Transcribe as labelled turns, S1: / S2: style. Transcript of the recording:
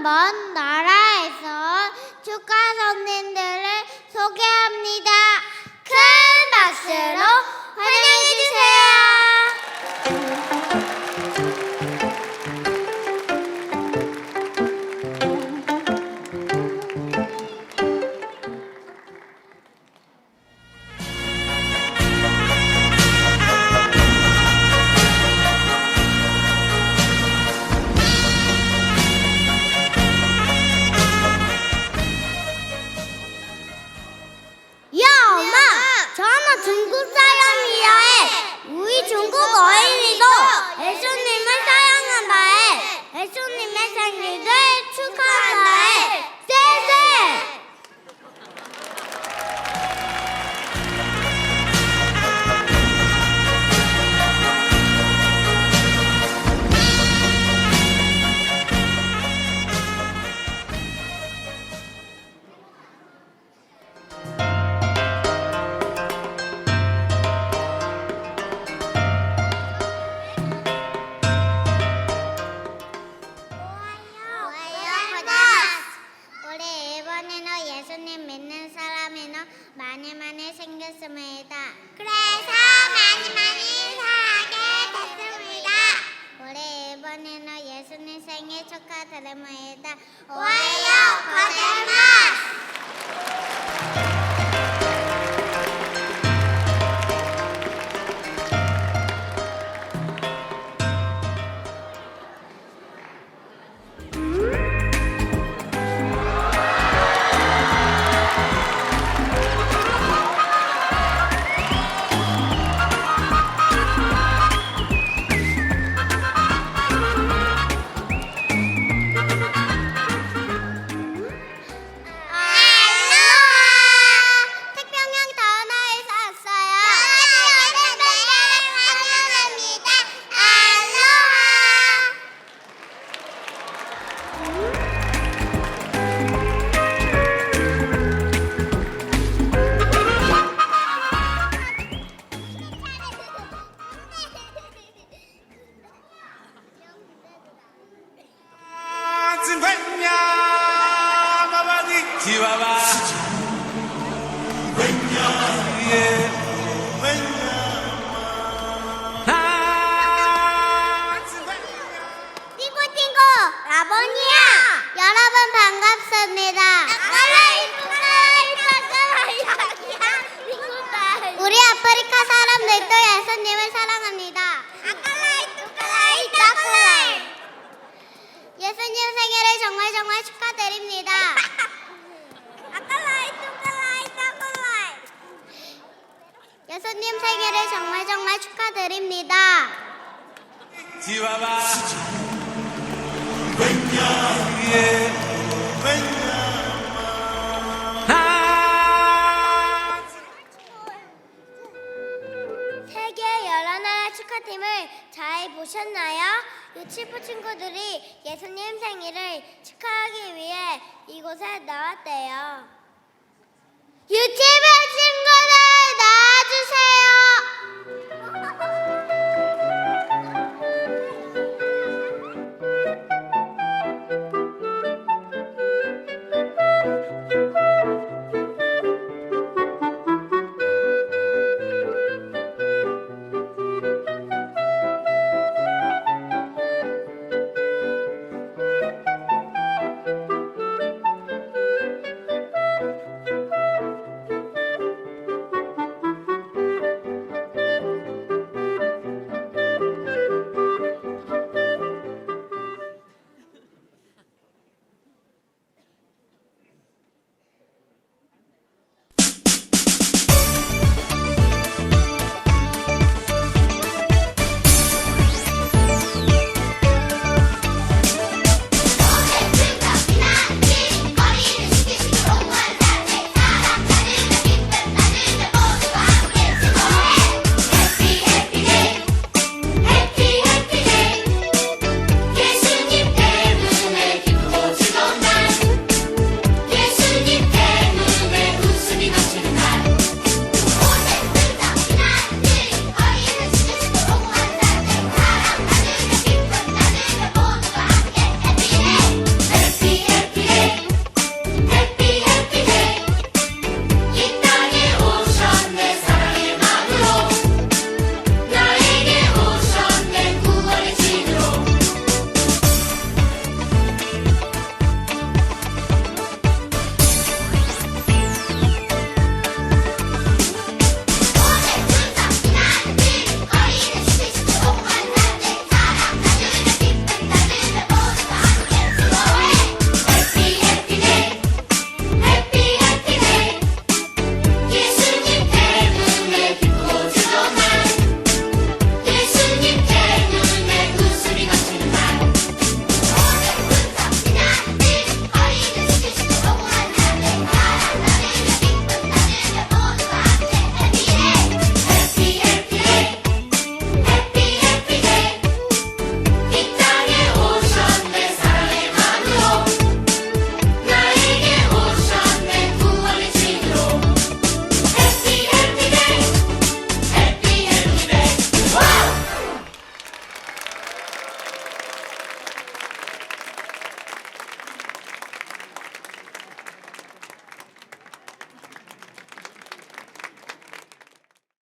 S1: 그런 먼나 해. 예 이번에는 예수님 믿는 사람이는 많이 많이 생겼습니다. 그래서 많이 많이 사랑하게 됐습니다. 우리 이번에는 예수님 생일 축하드립니다. 와요, 거짓말! 정말 축하드립니다. 예수님 생일을 정말 정말 축하드립니다. 세계 축하팀을 잘 보셨나요? 유치부 친구들이 예수님 생일을 축하하기 위해 이곳에 나왔대요. 유치부 친구들 나와주세요.